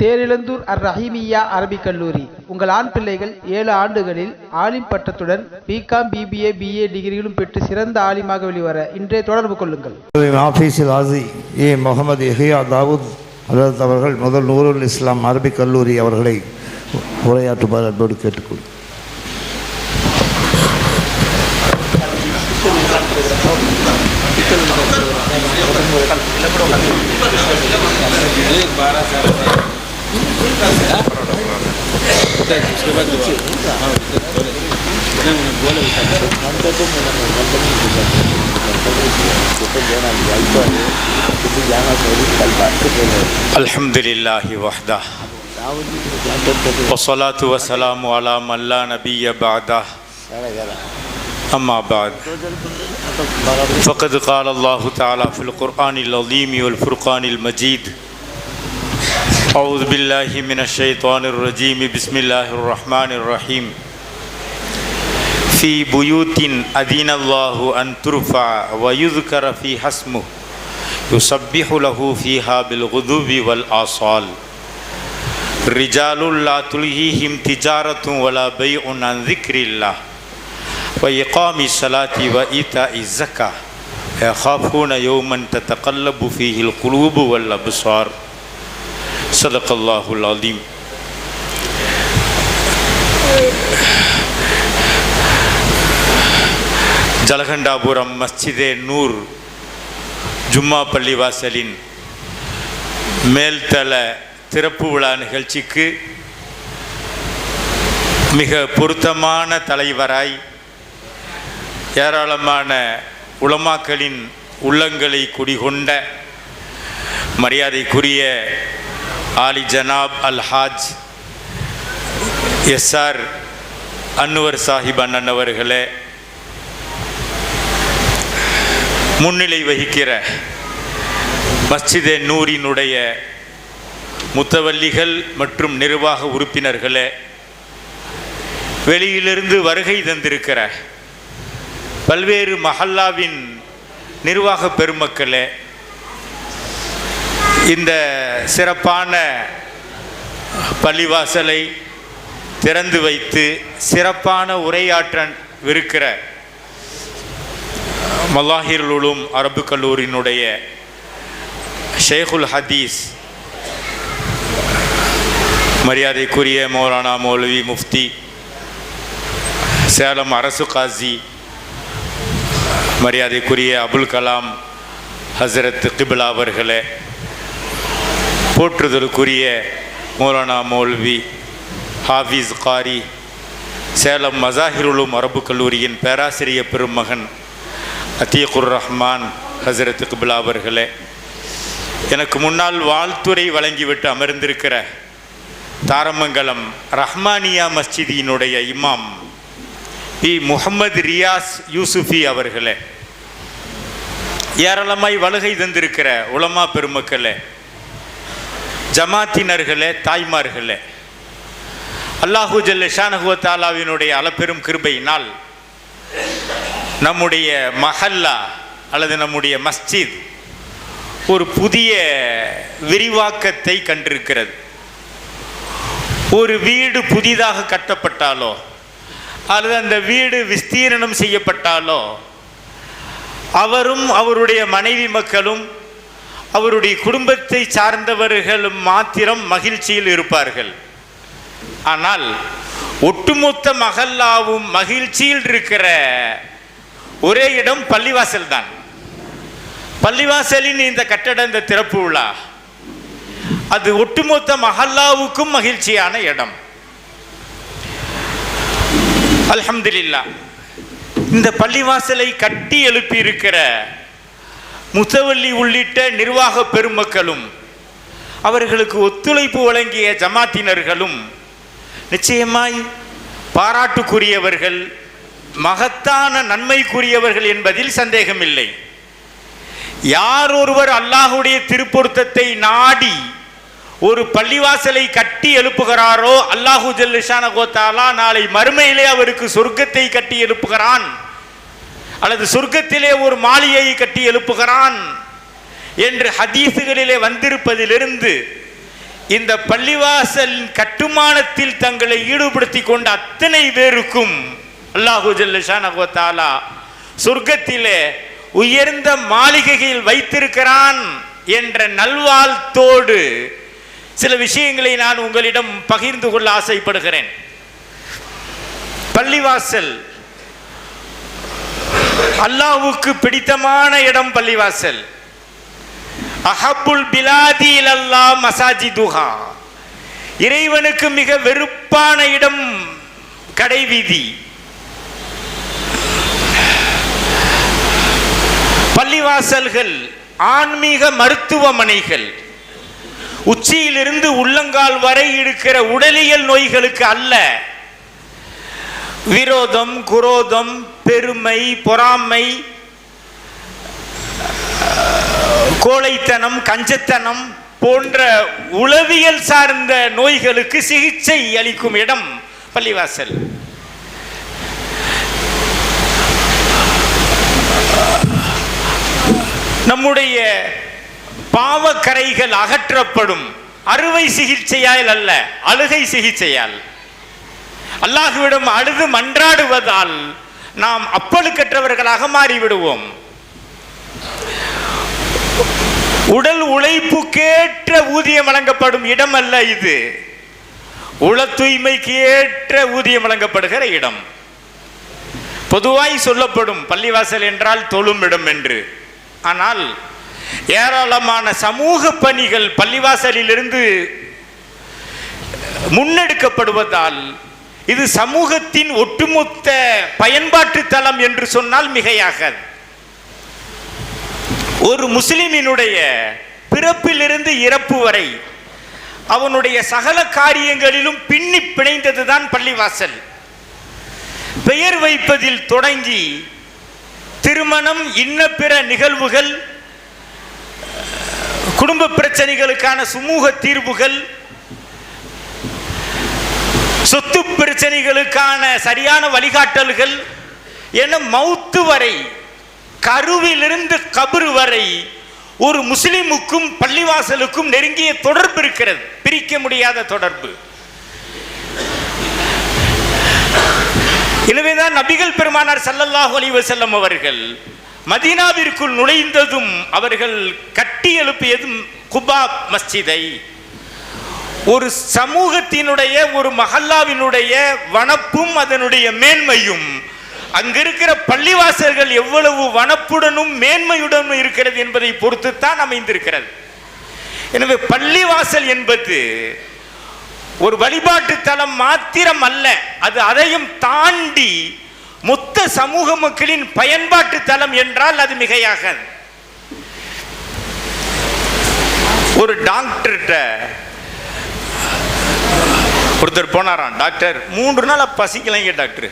தேரிழந்தூர் அர் ரஹீமியா அரபிக் கல்லூரி. உங்கள் ஆண் பிள்ளைகள் ஏழு ஆண்டுகளில் ஆலிம் பட்டத்துடன் பிகாம் பிபிஏ பிஏ டிகிரிகளும் பெற்று சிறந்த ஆலிமாக வெளிவர இன்றே தொடர்பு கொள்ளுங்கள். ஆஃபீஸில் ஆசி ஏ முகமது எஹியா தாவூத் ஹதரத் அவர்கள் முதல் நூருல் இஸ்லாம் அரபிக் கல்லூரி அவர்களை உரையாற்றுமாறு அன்போடு கேட்டுக்கொள். الحمد لله وحده والصلاة والسلام على من لا نبي بعده أما بعد فقد قال الله تعالى في القرآن العظيم والفرقان المجيد أعوذ بالله من الشيطان الرجيم. بسم الله الرحمن الرحيم. في بيوت أذن الله أن ترفع ويذكر فيها اسمه. يسبح له فيها بالغدو والآصال. رجال لا تلهيهم تجارة ولا بيع عن ذكر الله. وإقام الصلاة وإيتاء الزكاة. يخافون يوما تتقلب فيه القلوب والأبصار. சதக்கல்லாஹுல் அதீம் ஜலகண்டாபுரம் மஸ்ஜிதே நூர் ஜும்மா பள்ளி வாசலின் மேல்தள திறப்பு விழா நிகழ்ச்சிக்கு மிக பொருத்தமான தலைவராய் ஏராளமான உளமாக்களின் உள்ளங்களை குடிகொண்ட மரியாதைக்குரிய ஆலி ஜனாப் அல் ஹாஜ் எஸ்ஆர் அன்வர் சாஹிப் அண்ணன் அவர்களே முன்னிலை வகிக்கிற மஸ்ஜிதே நூரினுடைய முத்தவல்லிகள் மற்றும் நிர்வாக உறுப்பினர்களே வெளியிலிருந்து வருகை தந்திருக்கிற பல்வேறு மஹல்லாவின் நிர்வாக பெருமக்களே இந்த சிறப்பான பள்ளிவாசலை திறந்து வைத்து சிறப்பான உரையாற்றவிருக்கிற மல்லாஹிர் உலும் அரபு கல்லூரியினுடைய ஷேகுல் ஹதீஸ் மரியாதைக்குரிய மௌலானா மௌலவி முஃப்தி சேலம் அரசு காசி மரியாதைக்குரிய அபுல் கலாம் ஹசரத் கிபிலா அவர்களே போற்றுதலுக்குரிய மௌலானா மௌல்வி ஹாஃபிஸ் காரி சேலம் மசாஹிருலும் அரபு கல்லூரியின் பேராசிரியர் பெருமகன் அத்தியகுர் ரஹ்மான் ஹசரத் கிபிலா அவர்களே எனக்கு முன்னால் வாழ்த்துறை வழங்கிவிட்டு அமர்ந்திருக்கிற தாரமங்கலம் ரஹ்மானியா மஸ்ஜிதியினுடைய இமாம் பி. முகமது ரியாஸ் யூசுஃபி அவர்களே ஏராளமாய் வலுகை தந்திருக்கிற உலமா பெருமக்களே ஜமாத்தினர்களே தாய்மார்களே. அல்லாஹூ ஜல்ல ஷானகுவத்தாலாவினுடைய அளப்பெரும் கிருபையினால் நம்முடைய மஹல்லா அல்லது நம்முடைய மஸ்ஜித் ஒரு புதிய விரிவாக்கத்தை கண்டிருக்கிறது. ஒரு வீடு புதிதாக கட்டப்பட்டாலோ அல்லது அந்த வீடு விஸ்தீரணம் செய்யப்பட்டாலோ அவரும் அவருடைய மனைவி மக்களும் அவருடைய குடும்பத்தை சார்ந்தவர்களும் மாத்திரம் மகிழ்ச்சியில் இருப்பார்கள். ஆனால் ஒட்டுமொத்த மகல்லாவும் மகிழ்ச்சியில் இருக்கிற ஒரே இடம் பள்ளிவாசல் தான் பள்ளிவாசலின் இந்த கட்டட இந்த திறப்பு விழா அது ஒட்டுமொத்த மஹல்லாவுக்கும் மகிழ்ச்சியான இடம். அல்ஹம்துலில்லா இந்த பள்ளிவாசலை கட்டி எழுப்பி முசவல்லி உள்ளிட்ட நிர்வாக பெருமக்களும் அவர்களுக்கு ஒத்துழைப்பு வழங்கிய ஜமாத்தினர்களும் நிச்சயமாய் பாராட்டுக்குரியவர்கள் மகத்தான நன்மைக்குரியவர்கள் என்பதில் சந்தேகமில்லை. யார் ஒருவர் அல்லாஹுடைய திருப்பொருத்தத்தை நாடி ஒரு பள்ளிவாசலை கட்டி எழுப்புகிறாரோ அல்லாஹு ஜல்லிஷான கோத்தாலா நாளை மறுமையிலே அவருக்கு சொர்க்கத்தை கட்டி எழுப்புகிறான். அல்லது சொர்க்கத்திலே ஒரு மாளிகையை கட்டி எழுப்புகிறான் என்று ஹதீசுகளிலே வந்திருப்பதிலிருந்து இந்த பள்ளிவாசல் கட்டுமானத்தில் தங்களை ஈடுபடுத்தி கொண்ட அத்தனை பேருக்கும் அல்லாஹு ஜல்லஷானஹு சொர்க்கத்திலே உயர்ந்த மாளிகையில் வைத்திருக்கிறான் என்ற நல்வாழ்த்தோடு சில விஷயங்களை நான் உங்களிடம் பகிர்ந்து கொள்ள ஆசைப்படுகிறேன். பள்ளிவாசல் அல்லாவுக்கு பிடித்தமான இடம் பள்ளிவாசல். அஹபுல் பிலாதி அல்லா மசாஜிதுஹா. இறைவனுக்கு மிக வெறுப்பான இடம் கடைவீதி. பள்ளிவாசல்கள் ஆன்மீக மருத்துவமனைகள். உச்சியிலிருந்து உள்ளங்கால் வரை இருக்கிற உடலியல் நோய்களுக்கு அல்ல. விரோதம் குரோதம் பெருமை பொறாமை கோழைத்தனம் கஞ்சத்தனம் போன்ற உளவியல் சார்ந்த நோய்களுக்கு சிகிச்சை அளிக்கும் இடம் பள்ளிவாசல். நம்முடைய பாவக்கரைகள் அகற்றப்படும். அறுவை சிகிச்சையால் அல்ல அழுகை சிகிச்சையால். அல்லாஹுவிடம் அழுது மன்றாடுவதால் நாம் அப்பழுக்கற்றவர்களாக மாறிவிடுவோம். உடல் உழைப்புக்கேற்ற ஊதியம் வழங்கப்படும் இடம் அல்ல இது. உள தூய்மைக்கு ஏற்ற ஊதியம் வழங்கப்படுகிற இடம். பொதுவாய் சொல்லப்படும் பள்ளிவாசல் என்றால் தொழும் இடம் என்று. ஆனால் ஏராளமான சமூக பணிகள் பள்ளிவாசலிலிருந்து முன்னெடுக்கப்படுவதால் இது சமூகத்தின் ஒட்டுமொத்த பயன்பாட்டு தளம் என்று சொன்னால் மிகையாகாது. ஒரு முஸ்லிமினுடைய பிறப்பிலிருந்து இறப்பு வரை அவனுடைய சகல காரியங்களிலும் பின்னி பிணைந்ததுதான் பள்ளிவாசல். பெயர் வைப்பதில் தொடங்கி திருமணம் இன்ன பிற நிகழ்வுகள் குடும்ப பிரச்சனைகளுக்கான சுமூக தீர்வுகள் சொத்து பிரச்சனைகளுக்கான சரியான வழிகாட்டல்கள் என மௌத்து வரை கருவிலிருந்து கபரு வரை ஒரு முஸ்லிமுக்கும் பள்ளிவாசலுக்கும் நெருங்கிய தொடர்பு இருக்கிறது. பிரிக்க முடியாத தொடர்பு. எனவேதான் நபிகள் பெருமானார் சல்லல்லாஹு அலிவ செல்லம் அவர்கள் மதீனாவிற்குள் நுழைந்ததும் அவர்கள் கட்டி எழுப்பியதும் குபா மஸ்ஜிதை ஒரு சமூகத்தினுடைய ஒரு மஹல்லாவினுடைய வனப்பும் அதனுடைய மேன்மையும். அங்க இருக்கிற பள்ளிவாசல்கள் எவ்வளவு வனப்புடனும் மேன்மையுடனும் இருக்கிறது என்பதை பொறுத்துத்தான் அமைந்திருக்கிறது. எனவே பள்ளிவாசல் என்பது ஒரு வழிபாட்டு தலம் மாத்திரம் அல்ல அது அதையும் தாண்டி மொத்த சமூக மக்களின் பயன்பாட்டு தலம் என்றால் அது மிகையாக ஒரு டாக்டர்கிட்ட ஒருத்தர் போனாராம் டாக்டர். மூன்று நாள் பசிக்கலைங்க டாக்டர்.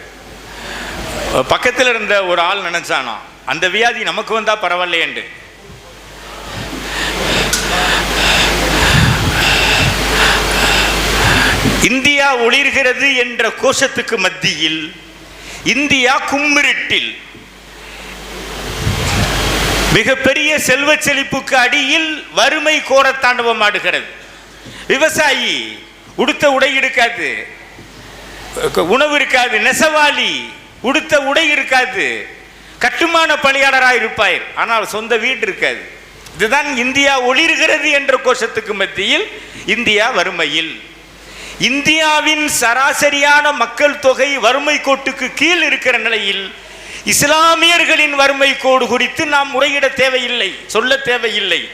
பக்கத்தில் இருந்த ஒரு ஆள் நினைச்சானா அந்த வியாதி நமக்கு வந்தா பரவாயில்லையேண்டு இந்தியா ஒளிர்கிறது என்ற கோஷத்துக்கு மத்தியில் இந்தியா கும்மிருட்டில் மிகப்பெரிய செல்வ செழிப்புக்கு அடியில் வறுமை கோரத்தாண்டவம் ஆடுகிறது. விவசாயி உடுத்த உடை இருக்காது. உணவு இருக்காது. நெசவாளி உடுத்த உடை இருக்காது. கட்டுமான பணியாளராக இருப்பார். ஆனால் சொந்த வீடு இருக்காது. இதுதான் இந்தியா ஒளிர்கிறது என்ற கோஷத்துக்கு மத்தியில் இந்தியா வறுமையில். இந்தியாவின் சராசரியான மக்கள் தொகை வறுமை கோட்டுக்கு கீழ் இருக்கிற நிலையில் இஸ்லாமியர்களின் வறுமை கோடு குறித்து நாம் முறையிட தேவையில்லை சொல்ல தேவையில்லை.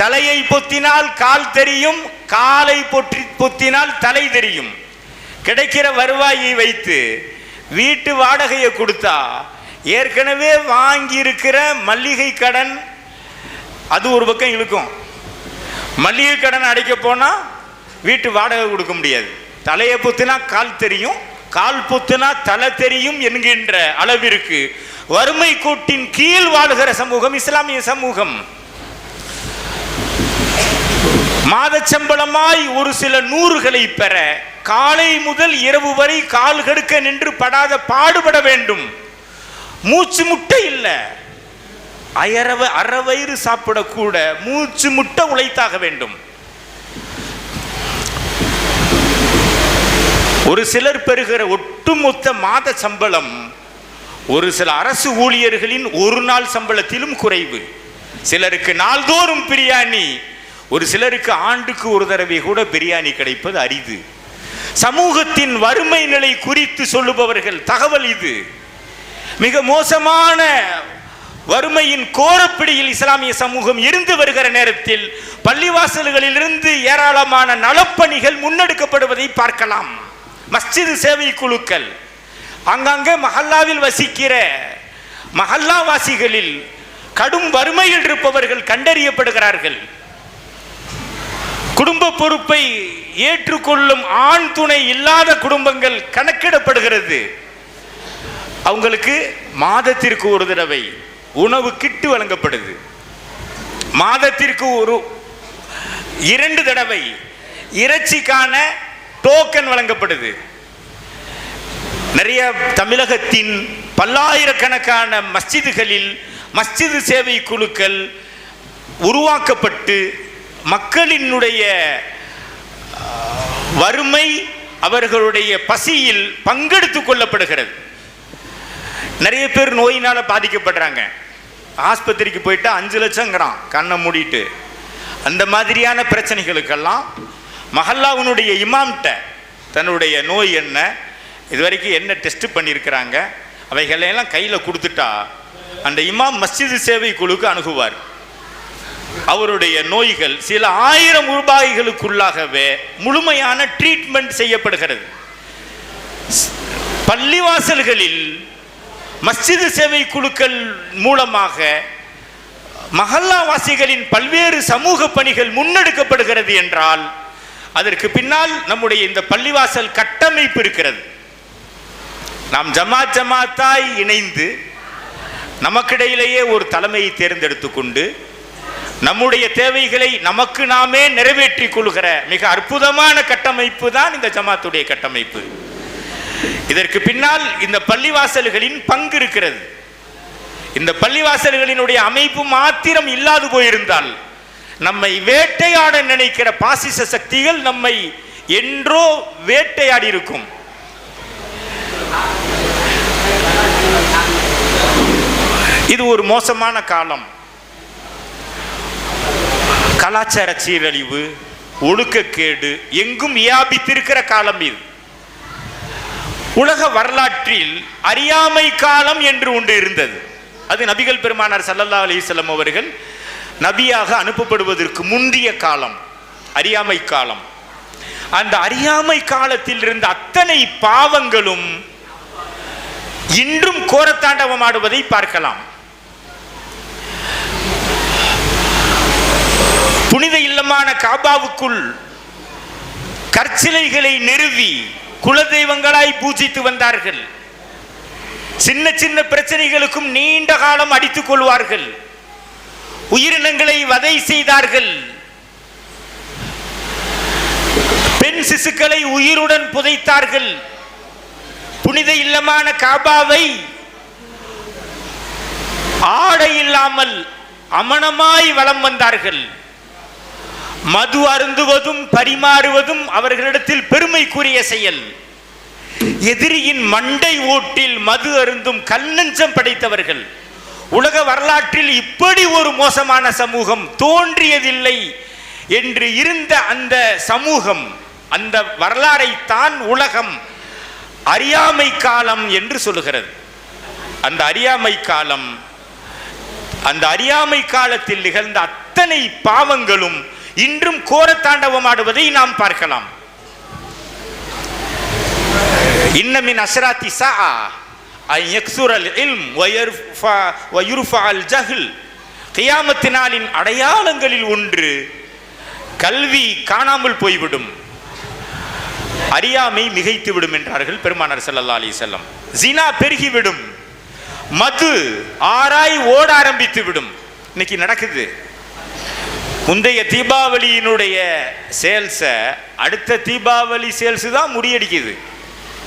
தலையை பொத்தினால் கால் தெரியும் காலை பொற்றி பொத்தினால் தலை தெரியும். கிடைக்கிற வருவாயை வைத்து வீட்டு வாடகையை கொடுத்தா ஏற்கனவே வாங்கியிருக்கிற மல்லிகை கடன் அது ஒரு பக்கம் இழுக்கும். மல்லிகை கடன் அடைக்க போனால் வீட்டு வாடகை கொடுக்க முடியாது. தலையை பொத்தினா கால் தெரியும் கால் பொத்துனா தலை தெரியும் என்கின்ற அளவிற்கு வறுமை கூட்டின் கீழ் வாழுகிற சமூகம் இஸ்லாமிய சமூகம். மாதச்சம்பளமாய் ஒரு சில நூறுகளை பெற காலை முதல் இரவு வரை கால் கடுக்க நின்று படாத பாடுபட வேண்டும். மூச்சு முட்டை இல்லை. அயரவ அறவயிறு சாப்பிடக்கூட மூச்சு முட்டை உழைத்தாக வேண்டும். ஒரு சிலர் பெறுகிற ஒட்டுமொத்த மாத சம்பளம் ஒரு சில அரசு ஊழியர்களின் ஒரு நாள் சம்பளத்திலும் குறைவு. சிலருக்கு நாள்தோறும் பிரியாணி ஒரு சிலருக்கு ஆண்டுக்கு ஒரு தடவை கூட பிரியாணி கிடைப்பது அரிது. சமூகத்தின் வறுமை நிலை குறித்து சொல்லுபவர்கள் தகவல் இது. மிக மோசமான வறுமையின் கோரப்பிடியில் இஸ்லாமிய சமூகம் இருந்து வருகிற நேரத்தில் பள்ளிவாசல்களிலிருந்து ஏராளமான நலப்பணிகள் முன்னெடுக்கப்படுவதை பார்க்கலாம். மஸ்ஜிது சேவை குழுக்கள் அங்கங்கே மஹல்லாவில் வசிக்கிற மஹல்லாவாசிகளில் கடும் வறுமையில் இருப்பவர்கள் கண்டறியப்படுகிறார்கள். குடும்ப பொறுப்பை ஏற்றுக்கொள்ளும் ஆண் துணை இல்லாத குடும்பங்கள் கணக்கிடப்படுகிறது. அவங்களுக்கு மாதத்திற்கு ஒரு தடவை உணவு கிட்டு வழங்கப்படுது. மாதத்திற்கு ஒரு இரண்டு தடவை இறைச்சிக்கான டோக்கன் வழங்கப்படுது. நிறைய தமிழகத்தின் பல்லாயிரக்கணக்கான மஸ்ஜிதுகளில் மஸ்ஜிது சேவை குழுக்கள் உருவாக்கப்பட்டு மக்களினுடைய வறுமை அவர்களுடைய பசியில் பங்கெடுத்துக் கொள்ளப்படுகிறது. நிறைய பேர் நோயினால பாதிக்கப்படுறாங்க. ஆஸ்பத்திரிக்கு போயிட்டா அஞ்சு லட்சங்கிறான் கண்ணை மூடிட்டு. அந்த மாதிரியான பிரச்சனைகளுக்கெல்லாம் மஹல்லாவுனுடைய இமாம்கிட்ட தன்னுடைய நோய் என்ன இது வரைக்கும் என்ன டெஸ்ட் பண்ணியிருக்கிறாங்க அவைகளையெல்லாம் கையில் கொடுத்துட்டா அந்த இமாம் மஸ்ஜிது சேவை குழுக்கு அணுகுவார். அவருடைய நோய்கள் சில ஆயிரம் ரூபாய்களுக்குள்ளாகவே முழுமையான ட்ரீட்மெண்ட் செய்யப்படுகிறது. பள்ளிவாசல்களில் மஸ்ஜிது சேவை குழுக்கள் மூலமாக மஹல்லாவாசிகளின் பல்வேறு சமூக பணிகள் முன்னெடுக்கப்படுகிறது என்றால் அதற்கு பின்னால் நம்முடைய இந்த பள்ளிவாசல் கட்டமைப்பு இருக்கிறது. நாம் ஜமாத் ஜமாத்தாய் இணைந்து நமக்கிடையிலேயே ஒரு தலைமையை தேர்ந்தெடுத்து கொண்டு நம்முடைய தேவைகளை நமக்கு நாமே நிறைவேற்றிக் கொள்கிற மிக அற்புதமான கட்டமைப்பு தான் இந்த ஜமாத்துடைய கட்டமைப்பு. இதற்கு பின்னால் இந்த பள்ளிவாசல்களின் பங்கு இருக்கிறது. இந்த பள்ளிவாசல்களினுடைய அமைப்பு மாத்திரம் இல்லாது போயிருந்தால் நம்மை வேட்டையாட நினைக்கிற பாசிச சக்திகள் நம்மை என்றோ வேட்டையாடி இருக்கும் இது ஒரு மோசமான காலம். கலாச்சார சீரழிவு ஒழுக்கக்கேடு எங்கும் வியாபித்திருக்கிற காலம் இது. உலக வரலாற்றில் அறியாமை காலம் என்று ஒன்று இருந்தது. அது நபிகள் பெருமானார் சல்லல்லா அலிசல்லம் அவர்கள் நபியாக அனுப்பப்படுவதற்கு முந்திய காலம் அறியாமை காலம். அந்த அறியாமை காலத்தில் இருந்த அத்தனை பாவங்களும் இன்றும் கோரத்தாண்டவமாடுவதை பார்க்கலாம். புனிதமான காபாவுக்குள் கற்சிலைகளை நிறுவி குலதெய்வங்களாய் பூஜித்து வந்தார்கள். சின்ன சின்ன பிரச்சனைகளுக்கும் நீண்ட காலம் அடித்துக் கொள்வார்கள். உயிரினங்களை வதை செய்தார்கள். பெண் சிசுக்களை உயிருடன் புதைத்தார்கள். புனித இல்லமான காபாவை ஆடை இல்லாமல் அமனமாய் வலம் வந்தார்கள். மது அருந்துவதும் பரிமாறுவதும் அவர்களிடத்தில் பெருமைக்குரிய செயல். எதிரியின் மண்டை ஓட்டில் மது அருந்தும் கல்லஞ்சம் படைத்தவர்கள். உலக வரலாற்றில் இப்படி ஒரு மோசமான சமூகம் தோன்றியதில்லை என்று இருந்த அந்த சமூகம் அந்த வரலாறை தான் உலகம் அறியாமை காலம் என்று சொல்லுகிறது. அந்த அறியாமை காலம் அந்த அறியாமை காலத்தில் நிகழ்ந்த அத்தனை பாவங்களும் இன்றும் கோரத்தாண்டவமாடுவதை நாம் பார்க்கலாம். இன்னமின் அஸ்ராத்தி சா யக்சுரல் இல்ம் வயுர்ஃபா அல் ஜஹில். கியாமத்தினாலின் அடையாளங்களில் ஒன்று கல்வி காணாமல் போய்விடும். அறியாமை மிகைத்து விடும் என்றார்கள் பெருமானார் ஸல்லல்லாஹு அலி செல்லம் ஜினா பெருகிவிடும். மது ஆராய் ஓட ஆரம்பித்து விடும் இன்னைக்கு நடக்குது. முந்தைய தீபாவளியினுடைய சேல்ஸை அடுத்த தீபாவளி சேல்ஸு தான் முறியடிக்குது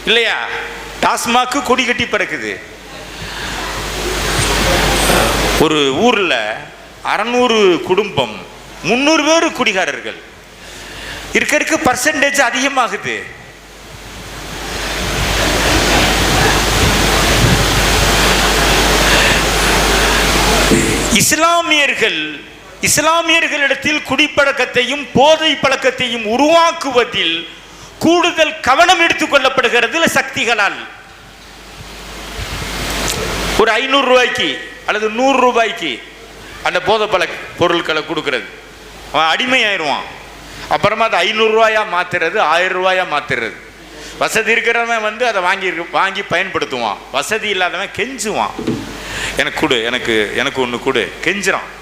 இல்லையா? டாஸ்மாக்கு கொடி கட்டி பிறக்குது. ஒரு ஊரில் அறநூறு குடும்பம் முந்நூறு பேர் குடிகாரர்கள். இருக்க இருக்க பர்சன்டேஜ் அதிகமாகுது. இஸ்லாமியர்கள் இஸ்லாமியர்களிடத்தில் குடிப்பழக்கத்தையும் போதை பழக்கத்தையும் உருவாக்குவதில் கூடுதல் கவனம் எடுத்துக் கொள்ளப்படுகிறது சக்திகளால். ஒரு ஐநூறு ரூபாய்க்கு அல்லது நூறு ரூபாய்க்கு அந்த போதை பழ பொருட்களை கொடுக்கறது. அவன் அடிமையாயிருவான். அப்புறமா அதை ஐநூறுரூவாயா மாத்துறது ஆயிரம் ரூபாயா மாத்துறது. வசதி இருக்கிறவன் வந்து அதை வாங்கி வாங்கி பயன்படுத்துவான். வசதி இல்லாதவன் கெஞ்சுவான். எனக்கு கொடு எனக்கு எனக்கு ஒன்று கொடு கெஞ்சுறான்.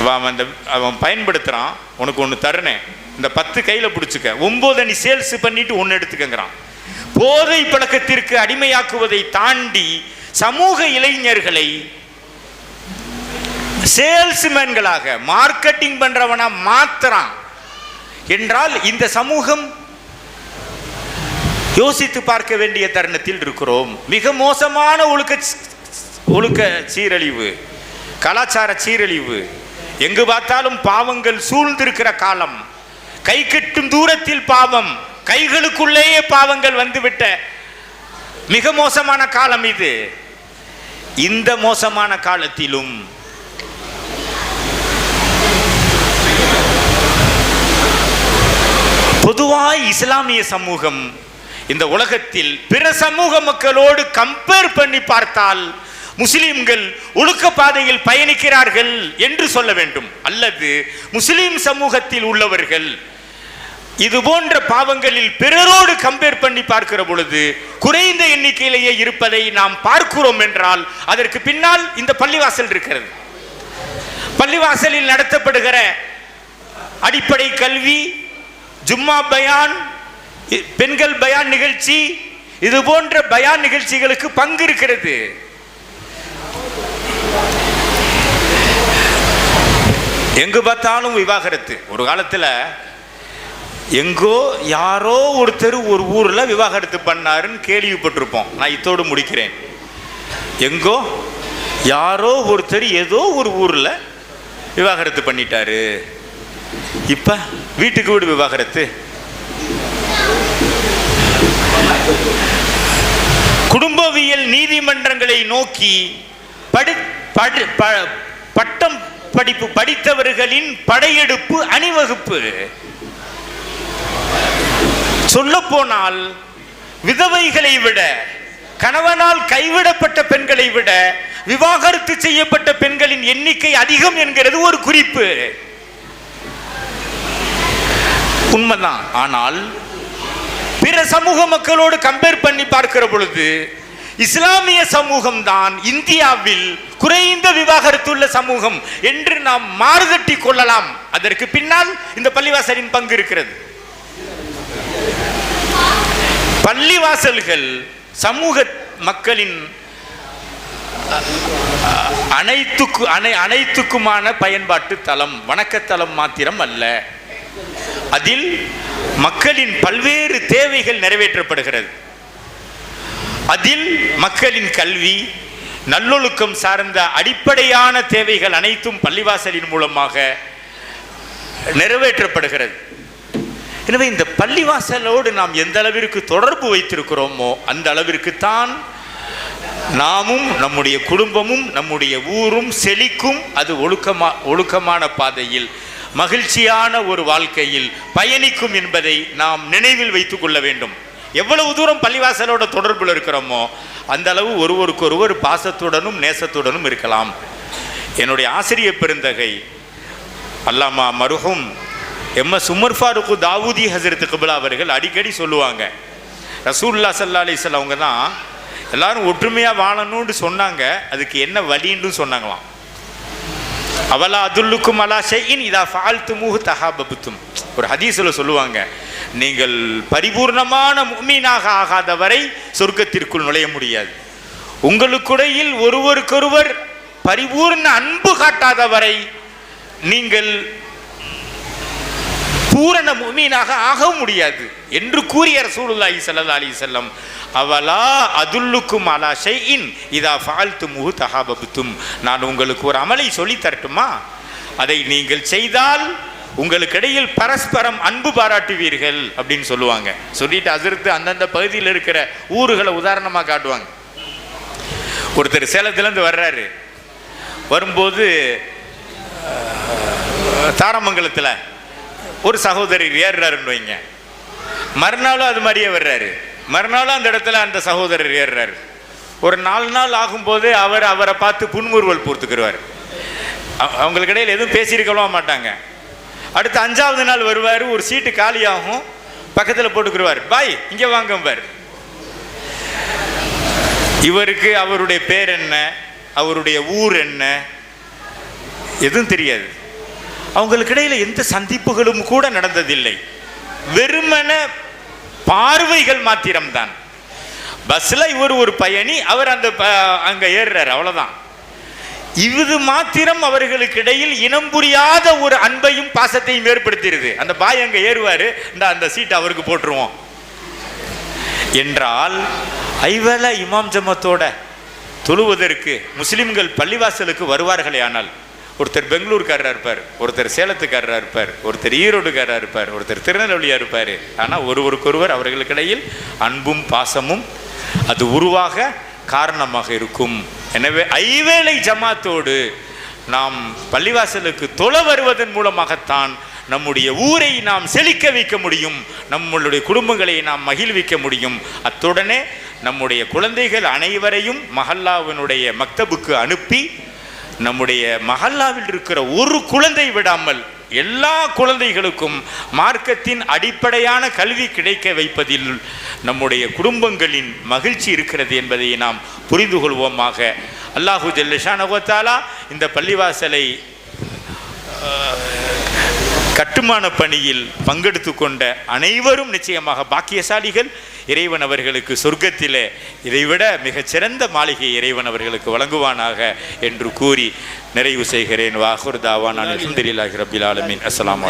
அவன் அந்த அவன் பயன்படுத்துகிறான் உனக்கு ஒன்று தருனேன் இந்த பத்து கையில் பிடிச்சிக்க. ஒம்பது நீ சேல்ஸ் பண்ணிட்டு ஒன்று எடுத்துக்கங்கிறான். போதை பழக்கத்திற்கு அடிமையாக்குவதை தாண்டி சமூக இளைஞர்களை சேல்ஸ்மேன்களாக மார்க்கெட்டிங் பண்ணுறவனாக மாத்திரான் என்றால் இந்த சமூகம் யோசித்து பார்க்க வேண்டிய தருணத்தில் இருக்கிறோம். மிக மோசமான ஒழுக்க ஒழுக்க சீரழிவு கலாச்சார சீரழிவு எங்கு பார்த்தாலும் பாவங்கள் சூழ்ந்திருக்கிற காலம். கை கட்டும் தூரத்தில் பாவம். கைகளுக்குள்ளேயே பாவங்கள் வந்துவிட்ட மிக மோசமான காலம் இது. இந்த மோசமான காலத்திலும் பொதுவாய் இஸ்லாமிய சமூகம் இந்த உலகத்தில் பிற சமூக மக்களோடு கம்பேர் பண்ணி பார்த்தால் முஸ்லிம்கள் ஒழுக்க பாதையில் பயணிக்கிறார்கள் என்று சொல்ல வேண்டும். அல்லது முஸ்லிம் சமூகத்தில் உள்ளவர்கள் இது போன்ற பாவங்களில் பிறரோடு கம்பேர் பண்ணி பார்க்கிற பொழுது குறைந்த எண்ணிக்கையிலேயே இருப்பதை நாம் பார்க்கிறோம் என்றால் அதற்கு பின்னால் இந்த பள்ளிவாசல் இருக்கிறது. பள்ளிவாசலில் நடத்தப்படுகிற அடிப்படை கல்வி ஜும்மா பயான் பெண்கள் பயான் நிகழ்ச்சி இது போன்ற பயான் நிகழ்ச்சிகளுக்கு பங்கு இருக்கிறது. எங்கு பார்த்தாலும் விவாகரத்து. ஒரு காலத்தில் எங்கோ யாரோ ஒருத்தர் ஒரு ஊரில் விவாகரத்து பண்ணாருன்னு கேள்விப்பட்டிருப்போம். நான் இத்தோடு முடிக்கிறேன். எங்கோ யாரோ ஒருத்தர் ஏதோ ஒரு ஊரில் விவாகரத்து பண்ணிட்டாரு. இப்போ வீட்டுக்கு வீடு விவாகரத்து. குடும்பவியல் நீதிமன்றங்களை நோக்கி படி ப- பட்டம் படிப்பு படித்தவர்களின் படையெடுப்பு அணிவகுப்பு. சொல்லப்போனால் விதவைகளை விட கணவனால் கைவிடப்பட்ட பெண்களை விட விவாகரத்து செய்யப்பட்ட பெண்களின் எண்ணிக்கை அதிகம் என்கிறது ஒரு குறிப்பு. உண்மைதான். ஆனால் பிற சமூக மக்களோடு கம்பேர் பண்ணி பார்க்கிற பொழுது இஸ்லாமிய சமூகம்தான் இந்தியாவில் குறைந்த விவாகரத்துள்ள சமூகம் என்று நாம் மாறுதட்டி கொள்ளலாம். அதற்கு பின்னால் இந்த பள்ளிவாசலின் பங்கு இருக்கிறது. பள்ளிவாசல்கள் சமூக மக்களின் அனைத்துக்கு அனை அனைத்துக்குமான பயன்பாட்டு தலம் வணக்கத்தலம் மாத்திரம் அல்ல. அதில் மக்களின் பல்வேறு தேவைகள் நிறைவேற்றப்படுகிறது. அதில் மக்களின் கல்வி நல்லொழுக்கம் சார்ந்த அடிப்படையான தேவைகள் அனைத்தும் பள்ளிவாசலின் மூலமாக நிறைவேற்றப்படுகிறது. எனவே இந்த பள்ளிவாசலோடு நாம் எந்த அளவிற்கு தொடர்பு வைத்திருக்கிறோமோ அந்த அளவிற்கு தான் நாமும் நம்முடைய குடும்பமும் நம்முடைய ஊரும் செழிக்கும். அது ஒழுக்கமா ஒழுக்கமான பாதையில் மகிழ்ச்சியான ஒரு வாழ்க்கையில் பயணிக்கும் என்பதை நாம் நினைவில் வைத்துக் கொள்ள வேண்டும். எவ்வளவு தூரம் பள்ளிவாசலோட தொடர்பில் இருக்கிறோமோ அந்த அளவு ஒருவருக்கொருவர் பாசத்துடனும் நேசத்துடனும் இருக்கலாம். என்னுடைய ஆசிரியர் பெருந்தகை அல்லாமா மருகும் எம் எஸ் உமர் ஃபாருக்கு தாவூதி ஹசரத் கபிலா அவர்கள் அடிக்கடி சொல்லுவாங்க. ரசூல்லா சல்லா அலிஸ்லாம் அவங்க தான் எல்லாரும் ஒற்றுமையாக வாழணும்னு சொன்னாங்க அதுக்கு என்ன வழின்னு சொன்னாங்களாம். அவலா அதுல்லுக்கும் அலா ஷெயின் இதா ஃபால்த்து மூஹு தஹாபபுத்தும். ஒரு ஹதீஸில் சொல்லுவாங்க நீங்கள் பரிபூர்ணமான முமீனாக ஆகாத வரை சொர்க்கத்திற்குள் நுழைய முடியாது. உங்களுக்குடையில் ஒருவருக்கொருவர் பரிபூர்ண அன்பு காட்டாத வரை நீங்கள் பூரண முமீனாக ஆக முடியாது என்று கூறிய ரசூலுல்லாஹி சல்லா அலி செல்லம் அவலா அதுல்லுக்கும் அலா ஷெயின் இதா ஃபால்து முகு தகாபபுத்தும் நான் உங்களுக்கு ஒரு அமலை சொல்லி தரட்டுமா? அதை நீங்கள் செய்தால் உங்களுக்கு இடையில் பரஸ்பரம் அன்பு பாராட்டுவீர்கள் அப்படின்னு சொல்லுவாங்க. சொல்லிட்டு அதிர்த்து அந்தந்த பகுதியில் இருக்கிற ஊர்களை உதாரணமாக காட்டுவாங்க. ஒருத்தர் சேலத்துலேருந்து வர்றாரு. வரும்போது தாரமங்கலத்தில் ஒரு சகோதரர் ஏறுறாருன்னு வைங்க. மறுநாளும் அது மாதிரியே வர்றாரு. மறுநாளும் அந்த இடத்துல அந்த சகோதரர் ஏறுறாரு. ஒரு நாலு நாள் ஆகும்போது அவர் அவரை பார்த்து புன்முறுவல் பொறுத்துக்கிறவார் அவங்களுக்கு இடையில் எதுவும் பேசியிருக்கவும் மாட்டாங்க. அடுத்து அஞ்சாவது நாள் வருவார் ஒரு சீட்டு காலியாகும் பக்கத்தில் போட்டுக்கிடுவார் பாய் இங்கே வாங்கம்பார் இவருக்கு அவருடைய பேர் என்ன? அவருடைய ஊர் என்ன? எதுவும் தெரியாது. அவங்களுக்கு இடையில் எந்த சந்திப்புகளும் கூட நடந்ததில்லை. வெறுமன பார்வைகள் மாத்திரம்தான். பஸ்ஸில் இவர் ஒரு பயணி அவர் அந்த ப- ஏறுறார் அவ்வளோதான் இது மாத்திரம் அவர்களுக்கு இடையில் இனம் புரியாத ஒரு அன்பையும் பாசத்தையும் ஏற்படுத்திடுது. அந்த பாய் அங்க ஏறுவாரு இந்த அந்த சீட் அவருக்கு போட்டுருவோம். என்றால் ஐவல இமாம் ஜமத்தோட தொழுவதற்கு முஸ்லிம்கள் பள்ளிவாசலுக்கு வருவார்களே ஆனால் ஒருத்தர் பெங்களூர்காரராக இருப்பார் ஒருத்தர் சேலத்துக்காரராக இருப்பார் ஒருத்தர் ஈரோடுக்காரராக இருப்பார் ஒருத்தர் திருநெல்வேலியாக இருப்பார். ஆனால் ஒருவருக்கொருவர் அவர்களுக்கிடையில் அன்பும் பாசமும் அது உருவாக காரணமாக இருக்கும். எனவே ஐவேளை ஜமாத்தோடு நாம் பள்ளிவாசலுக்கு தொழ வருவதன் மூலமாகத்தான் நம்முடைய ஊரை நாம் செழிக்க வைக்க முடியும் நம்மளுடைய குடும்பங்களை நாம் மகிழ்விக்க முடியும். அத்துடனே நம்முடைய குழந்தைகள் அனைவரையும் மஹல்லாவினுடைய மக்தபுக்கு அனுப்பி நம்முடைய மஹல்லாவில் இருக்கிற ஒரு குழந்தை விடாமல் எல்லா குழந்தைகளுக்கும் மார்க்கத்தின் அடிப்படையான கல்வி கிடைக்க வைப்பதில் நம்முடைய குடும்பங்களின் மகிழ்ச்சி இருக்கிறது என்பதை நாம் புரிந்து கொள்வோமாக. அல்லாஹு ஜெல்லஷானகோத்தாலா இந்த பள்ளிவாசலை கட்டுமான பணியில் பங்கெடுத்து கொண்ட அனைவரும் நிச்சயமாக பாக்கியசாலிகள். இறைவன் அவர்களுக்கு சொர்க்கத்திலே இதைவிட மிகச்சிறந்த மாளிகை இறைவன் அவர்களுக்கு வழங்குவானாக என்று கூறி நிறைவு செய்கிறேன். வாகுர்தாவான் அலமதுல்லாஹி ரபில் ஆலமீன். அஸ்ஸலாமு